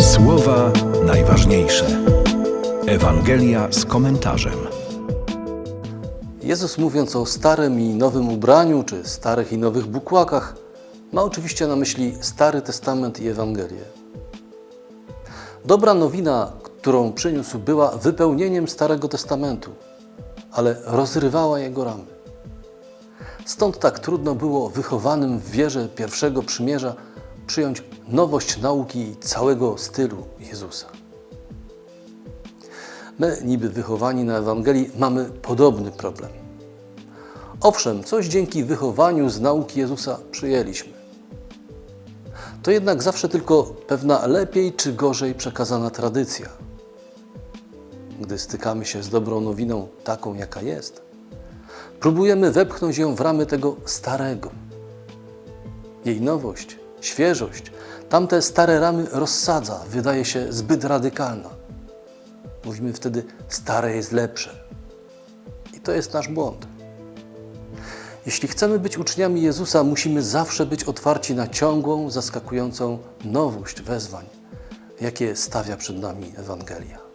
Słowa najważniejsze. Ewangelia z komentarzem. Jezus mówiąc o starym i nowym ubraniu, czy starych i nowych bukłakach, ma oczywiście na myśli Stary Testament i Ewangelię. Dobra nowina, którą przyniósł, była wypełnieniem Starego Testamentu, ale rozrywała jego ramy. Stąd tak trudno było wychowanym w wierze pierwszego przymierza przyjąć nowość nauki całego stylu Jezusa. My, niby wychowani na Ewangelii, mamy podobny problem. Owszem, coś dzięki wychowaniu z nauki Jezusa przyjęliśmy. To jednak zawsze tylko pewna lepiej czy gorzej przekazana tradycja. Gdy stykamy się z dobrą nowiną, taką jaka jest, próbujemy wepchnąć ją w ramy tego starego. Jej nowość, świeżość, tamte stare ramy rozsadza, wydaje się zbyt radykalna. Mówimy wtedy, stare jest lepsze. I to jest nasz błąd. Jeśli chcemy być uczniami Jezusa, musimy zawsze być otwarci na ciągłą, zaskakującą nowość wezwań, jakie stawia przed nami Ewangelia.